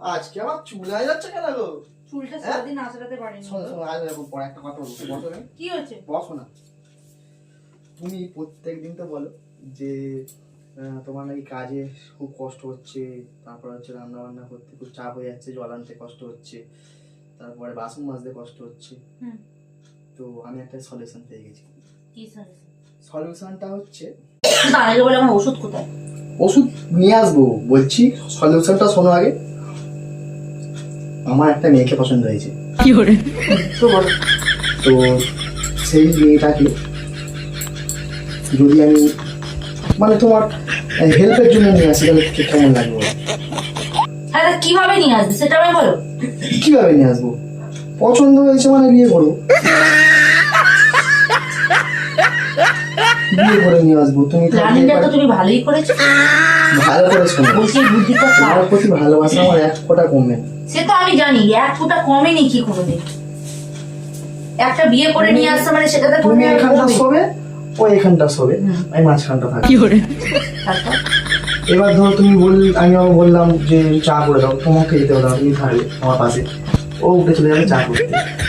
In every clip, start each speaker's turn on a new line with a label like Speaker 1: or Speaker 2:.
Speaker 1: আজকে আমার চুল হয়ে যাচ্ছে কেন গো?
Speaker 2: চুলটা
Speaker 1: হ্যাঁ?
Speaker 2: সারাদিন আঁচড়াতে পারিনি
Speaker 1: শোনো শোনো আজ এরকম পরে একটা কথা বলব। বসো না
Speaker 2: কি হয়েছে?
Speaker 1: বসো না। তুমি প্রত্যেক দিন তো বলো যে আহ, তোমার নাকি কাজে খুব কষ্ট হচ্ছে তারপর হচ্ছে রান্না বান্না করতে খুব চাপ হয়ে যাচ্ছে জল আনতে কষ্ট হচ্ছে তারপরে বাসন মাজতে কষ্ট হচ্ছে।
Speaker 2: হুম।
Speaker 1: তো আমি একটা সলিউশন পেয়ে গেছি।
Speaker 2: কি?
Speaker 1: সলিউশনটা হচ্ছে
Speaker 2: দাঁড়ালে বলে আমার ওষুধ কোথায়?
Speaker 1: ওষুধ নিয়ে আসব বলছি সলিউশনটা শোনো আগে। আমার একটা মেয়েকে পছন্দ হয়েছে।
Speaker 2: তো বলো।
Speaker 1: তো সেই মেয়েটাকে যদি আমি মানে তোমার হেল্পের জন্য নিয়ে আসি তাহলে কেমন লাগবে?
Speaker 2: হ্যাঁ কীভাবে নিয়ে আসবে সেটা আমি বলো।
Speaker 1: কীভাবে নিয়ে আসব? পছন্দ হয়েছে মানে বিয়ে করব। বিয়ে করে নিয়ে আসব। তুমি
Speaker 2: প্ল্যানিংটা তো তুমি ভালোই করেছ।
Speaker 1: ভালো করে শোনো
Speaker 2: বলছি বুদ্ধিটা
Speaker 1: তোমার প্রতি ভালোবাসা আমার এক ফোঁটা কমবে না।
Speaker 2: সে তো আমি জানি এক ফুটা কমেনি কি কোনোদিন। একটা বিয়ে করে নিয়ে আসতে মানে সেটাতে
Speaker 1: তুমি
Speaker 2: তুমি
Speaker 1: এখানটা। শোবে ও এখানটা শোবে আমি মাঝখানটা থাকি।
Speaker 2: তারপর?
Speaker 1: এবার ধর তুমি বল আমি বললাম যে চা করে দাও তোমাকে দিতে হলো না, তুমি থাকলে আমার পাশে। ও উঠে চলে যাবে চা করতে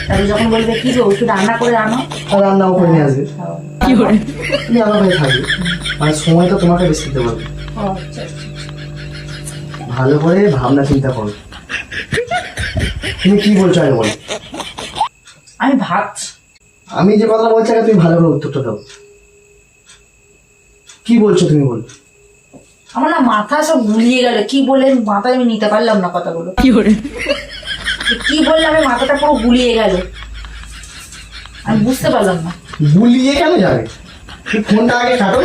Speaker 2: তাহলে যখন বলবে কি গো একটু রান্না করে আনো?
Speaker 1: আর রান্নাও করে নিয়ে আসবে।
Speaker 2: হ্যাঁ।
Speaker 1: তুমি আলাদাই থাকবে মানে সময়টা তোমাকে বেশি দিতে পারবে
Speaker 2: আচ্ছা, আচ্ছা।
Speaker 1: ভালো করে ভাবনা চিন্তা করো। তুমি কি বলছো আগে বলো।
Speaker 2: আমি ভাবছি।
Speaker 1: আমি যে কথা বলছি আগে তুমি ভালো করে উত্তরটা দাও। কি বলছো তুমি বলো।
Speaker 2: আমার না মাথা সব গুলিয়ে গেল। কি বলে মাথায় আমি নিতে পারলাম না কথাগুলো। কি বললে আমি মাথাটা পুরো গুলিয়ে গেল। আমি বুঝতে পারলাম না।
Speaker 1: গুলিয়ে কেন যাবে? ফোনটা আগে কাটো।